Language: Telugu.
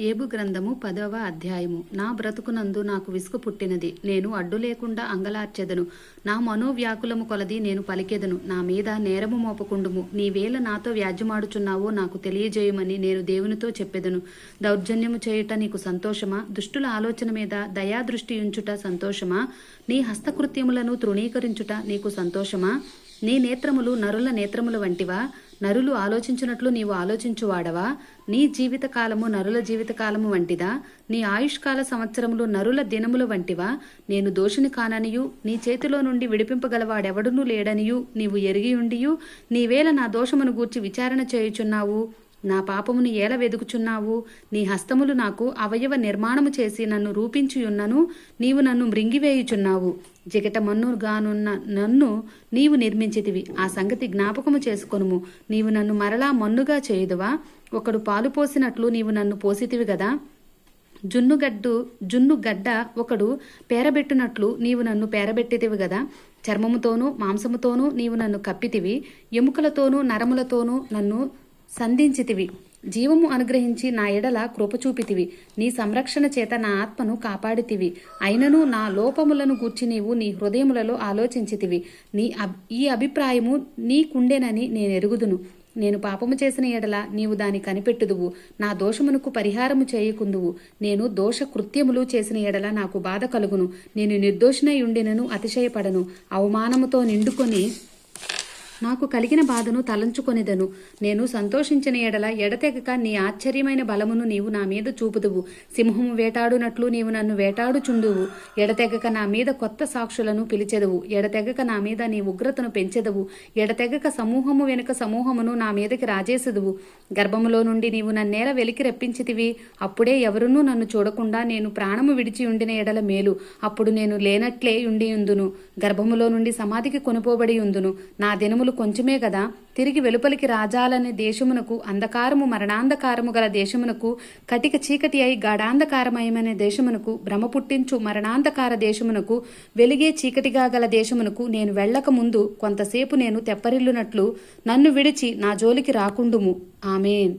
ఏబు గ్రంథము పదవ అధ్యాయము. నా బ్రతుకునందు నాకు విసుగు పుట్టినది. నేను అడ్డు లేకుండా అంగలార్చెదను. నా మనోవ్యాకులము కొలది నేను పలికెదను. నా మీద నేరము మోపకుండుము. నీవేళ నాతో వ్యాజ్యమాడుచున్నావో నాకు తెలియజేయమని నేను దేవునితో చెప్పెదను. దౌర్జన్యము చేయుట నీకు సంతోషమా? దుష్టుల ఆలోచన మీద దయాదృష్టి ఉంచుట సంతోషమా? నీ హస్తకృత్యములను తృణీకరించుట నీకు సంతోషమా? నీ నేత్రములు నరుల నేత్రములు వంటివా? నరులు ఆలోచించినట్లు నీవు ఆలోచించువాడవా? నీ జీవితకాలము నరుల జీవితకాలము వంటిదా? నీ ఆయుష్కాల సంవత్సరములు నరుల దినముల వంటివా? నేను దోషిని కాననియు నీ చేతిలో నుండి విడిపింపగలవాడెవడునూ లేడనియు నీవు ఎరిగియుండియు నీవేళ నా దోషమును గూర్చి విచారణ చేయుచున్నావు? నా పాపమును ఏల వెదుకుచున్నావు? నీ హస్తములు నాకు అవయవ నిర్మాణము చేసి నన్ను రూపించియున్నను నీవు నన్ను మృంగివేయుచున్నావు. జిగటమన్నుగానున్న నన్ను నీవు నిర్మించితివి. ఆ సంగతి జ్ఞాపకము చేసుకొనుము. నీవు నన్ను మరలా మన్నుగా చేయుదువా? ఒకడు పాలు పోసినట్లు నీవు నన్ను పోసితివి గదా? జున్నుగడ్డు జున్నుగడ్డ ఒకడు పేరబెట్టునట్లు నీవు నన్ను పేరబెట్టితివి గదా? చర్మముతోనూ మాంసముతోనూ నీవు నన్ను కప్పితివి. ఎముకలతోనూ నరములతోనూ నన్ను సంధించితివి. జీవము అనుగ్రహించి నా ఎడల కృప చూపితివి నీ సంరక్షణ చేత నా ఆత్మను కాపాడితివి. అయినను నా లోపములను గూర్చి నీవు నీ హృదయములలో ఆలోచించితివి. నీ అబ్ ఈ అభిప్రాయము నీకుండెనని నేను ఎరుగుదును నేను పాపము చేసిన ఎడల నీవు దాని కనిపెట్టుదువు. నా దోషమునకు పరిహారము చేయకుందువు. నేను దోష కృత్యములు చేసిన ఎడల నాకు బాధ కలుగును. నేను నిర్దోషినై ఉండినను అతిశయపడను. అవమానముతో నిండుకొని నాకు కలిగిన బాధను తలంచుకొనిదను. నేను సంతోషించిన ఎడల ఎడతెగక నీ ఆశ్చర్యమైన బలమును నీవు నా మీద చూపుదువు. సింహము వేటాడునట్లు నీవు నన్ను వేటాడుచుండువు. ఎడతెగక నా మీద కొత్త సాక్షులను పిలిచెదవు. ఎడతెగక నా మీద నీ ఉగ్రతను పెంచెదవు. ఎడతెగక సమూహము వెనుక సమూహమును నా మీదకి రాజేసెదవు. గర్భములో నుండి నీవు నన్నేల వెలికి రప్పించితివి. అప్పుడే ఎవరునూ నన్ను చూడకుండా నేను ప్రాణము విడిచి ఉండిన ఎడల మేలు. అప్పుడు నేను లేనట్లే ఉండి ఉందును గర్భములో నుండి సమాధికి కొనుపోబడి ఉందును నా దినములు కొంచెమే కదా. తిరిగి వెలుపలికి రాజాలనే దేశమునకు అంధకారము మరణాంధకారము గల దేశమునకు కటిక చీకటి అయి గాఢాంధకారమయమనే దేశమునకు భ్రమ పుట్టించు మరణాంధకార దేశమునకు వెలిగే చీకటిగా గల దేశమునకు నేను వెళ్ళక ముందు కొంతసేపు నేను తెప్పరిల్లునట్లు నన్ను విడిచి నా జోలికి రాకుండుము. ఆమెన్.